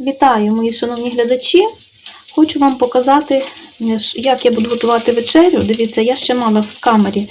Вітаю, мої шановні глядачі. Хочу вам показати, е, як я буду готувати вечерю. Дивіться, я ще мала в камері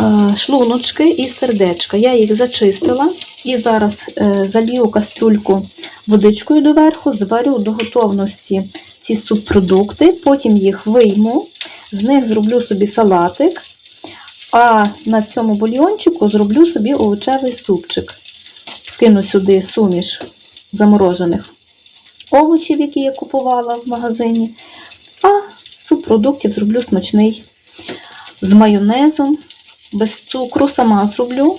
е, шлуночки і сердечка. Я їх зачистила і зараз е, залію кастрюльку водичкою доверху, зварю до готовності ці субпродукти, потім їх вийму, з них зроблю собі салатик, а на цьому бульйончику зроблю собі овочевий супчик. Кину сюди суміш заморожених овочів, які я купувала в магазині. А з субпродуктів зроблю смачний з майонезом, без цукру, сама зроблю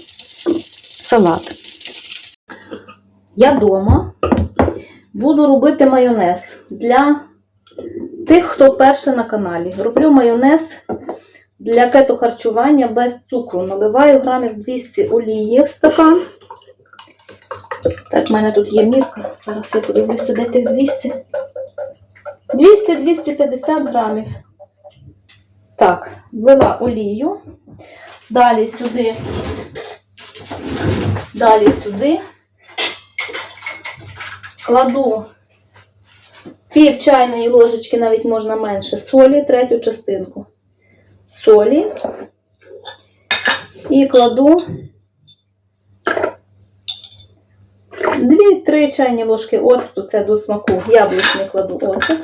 салат. Я вдома буду робити майонез для тих, хто вперше на каналі. Роблю майонез для кетохарчування без цукру. Наливаю грамів 200 олії в стакан. Так, в мене тут є мірка. Зараз я подивлюся, де тих 200. 200-250 грамів. Так, ввела олію. Далі сюди. Далі сюди. Кладу пів чайної ложечки, навіть можна менше, солі, третю частинку. Солі. І кладу Дві-три чайні ложки оцту, це до смаку. Яблучний кладу оцет.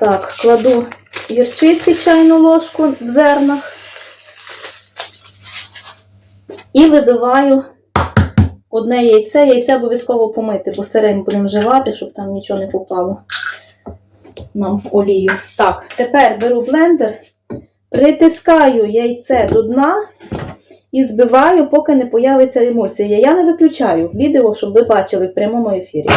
Так, кладу гірчиці чайну ложку в зернах. І вибиваю одне яйце. Яйце обов'язково помити, бо сирень будемо вживати, щоб там нічого не попало нам в олію. Так, тепер беру блендер, притискаю яйце до дна і збиваю, поки не появиться емульсія. Я не виключаю відео, щоб ви бачили в прямому ефірі.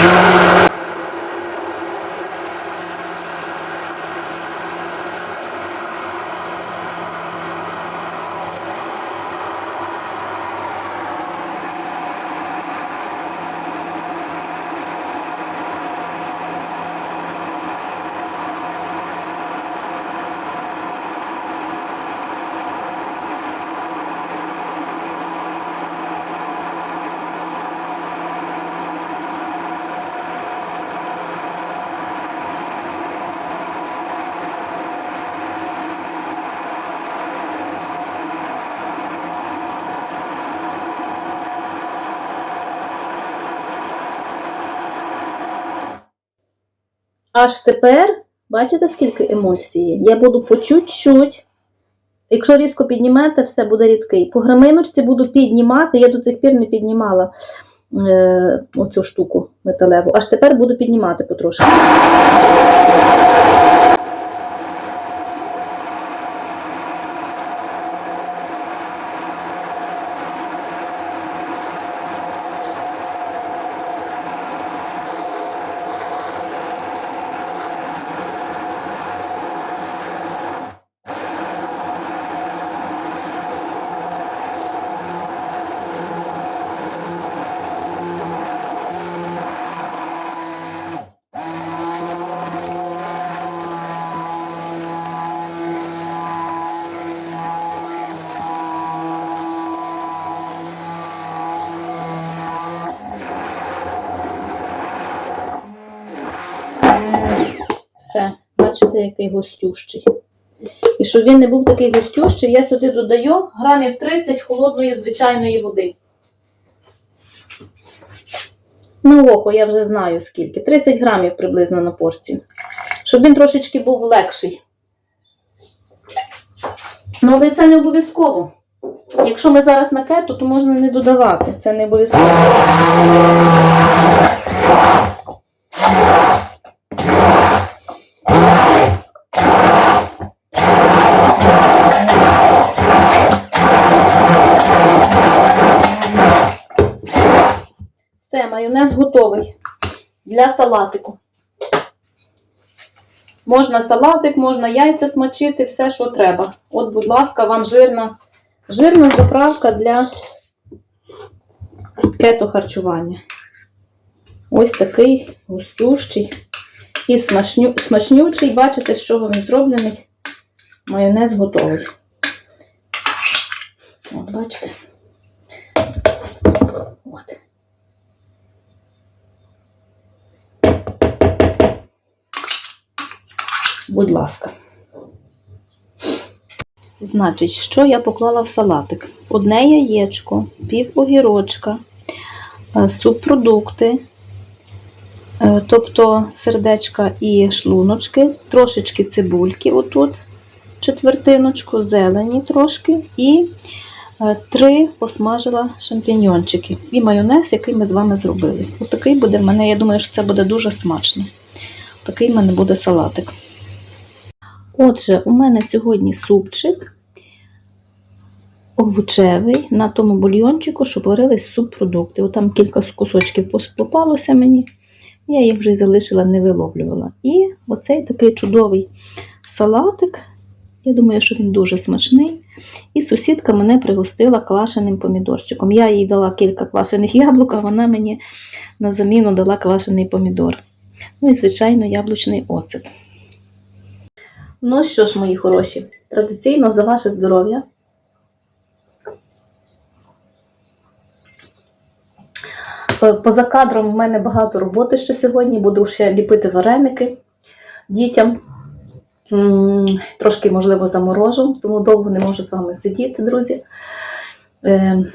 Аж тепер, бачите, скільки емульсії? Я буду по чуть-чуть. Якщо різко піднімете, все буде рідкий. По граминочці буду піднімати, я до цих пір не піднімала е, оцю штуку металеву. Аж тепер буду піднімати потрошки. Все, бачите, який густющий. І щоб він не був такий густющий, я сюди додаю грамів 30 холодної звичайної води. На око я вже знаю скільки. 30 грамів приблизно на порцію. Щоб він трошечки був легший. Ну, але це не обов'язково. Якщо ми зараз на кето, то можна не додавати. Це не обов'язково. Все, готовий для салатику. Можна салатик, можна яйця смочити, все, що треба. От, будь ласка, вам жирна, жирна заправка для кетохарчування. Ось такий густющий і смачню, смачнючий. Бачите, з чого він зроблений. Майонез готовий. От, бачите? От. Будь ласка. Значить, що я поклала в салатик? Одне яєчко, пів огірочка, е, субпродукти, е, тобто сердечка і шлуночки, трошечки цибульки, отут, четвертиночку, зелені трошки, і е, три посмажила шампіньончики. І майонез, який ми з вами зробили. Отакий буде в мене, я думаю, що це буде дуже смачно. Такий в мене буде салатик. Отже, у мене сьогодні супчик овочевий на тому бульйончику, що варились субпродукти. Там кілька кусочків попалося мені, я їх вже залишила, не виловлювала. І оцей такий чудовий салатик. Я думаю, що він дуже смачний. І сусідка мене пригостила квашеним помідорчиком. Я їй дала кілька квашених яблук, а вона мені на заміну дала квашений помідор. Ну і, звичайно, яблучний оцет. Ну що ж, мої хороші, традиційно за ваше здоров'я. Е, Поза кадром в мене багато роботи ще сьогодні. Буду ще ліпити вареники дітям. Трошки, можливо, заморожу, тому довго не можу з вами сидіти, друзі. Е,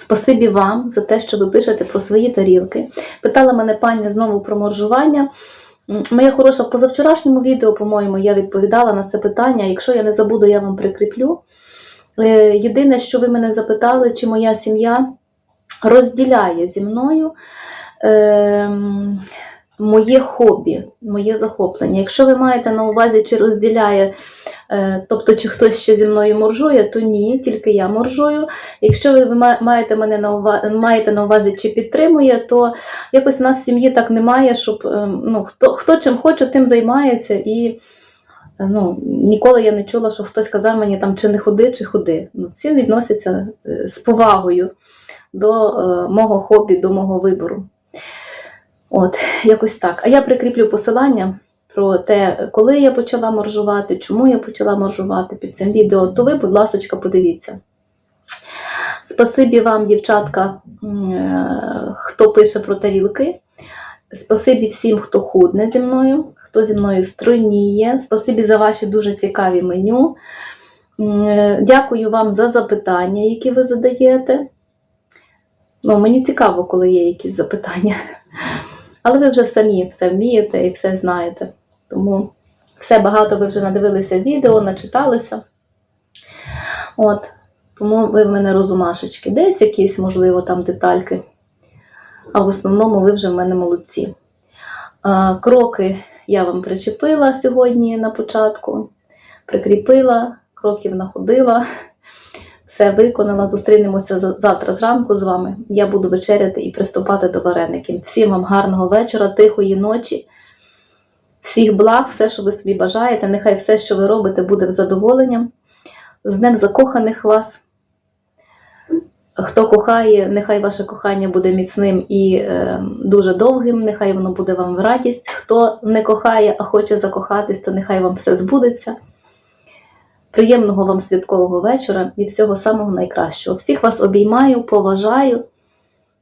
Спасибі вам за те, що ви пишете про свої тарілки. Питала мене пані знову про моржування. Моя хороша, в позавчорашньому відео, по-моєму, я відповідала на це питання. Якщо я не забуду, я вам прикріплю. Е, Єдине, що ви мене запитали, чи моя сім'я розділяє зі мною ем, моє хобі, моє захоплення. Якщо ви маєте на увазі, чи розділяє, тобто чи хтось ще зі мною моржує, то ні, тільки я моржую. Якщо ви маєте мене на увазі, маєте на увазі, чи підтримує, то якось в нас в сім'ї так немає, щоб ем, ну, хто, хто чим хоче, тим займається. І е, ну, ніколи я не чула, що хтось казав мені там, чи не ходи, чи ходи. Ну, всі відносяться е, з повагою до е, мого хобі, до мого вибору. От, якось так. А я прикріплю посилання про те, коли я почала моржувати, чому я почала моржувати під цим відео, то ви, будь ласка, подивіться. Спасибі вам, дівчатка, е, хто пише про тарілки. Спасибі всім, хто худне зі мною, хто зі мною стройніє. Спасибі за ваші дуже цікаві меню. Е, Дякую вам за запитання, які ви задаєте. Ну, мені цікаво, коли є якісь запитання. Але ви вже самі все вмієте і все знаєте. Тому все багато ви вже надивилися відео, начиталися. От. Тому ви в мене розумашечки. Десь якісь, можливо, там детальки. А в основному ви вже в мене молодці. Кроки я вам причепила сьогодні на початку, прикріпила, кроків находила, все виконала. Зустрінемося завтра зранку з вами. Я буду вечеряти і приступати до вареників. Всім вам гарного вечора, тихої ночі. Всіх благ, все, що ви собі бажаєте. Нехай все, що ви робите, буде з задоволенням. З Днем закоханих вас. Хто кохає, нехай ваше кохання буде міцним і е, дуже довгим, нехай воно буде вам в радість. Хто не кохає, а хоче закохатись, то нехай вам все збудеться. Приємного вам святкового вечора і всього самого найкращого. Всіх вас обіймаю, поважаю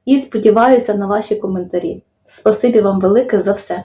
і сподіваюся на ваші коментарі. Спасибі вам велике за все.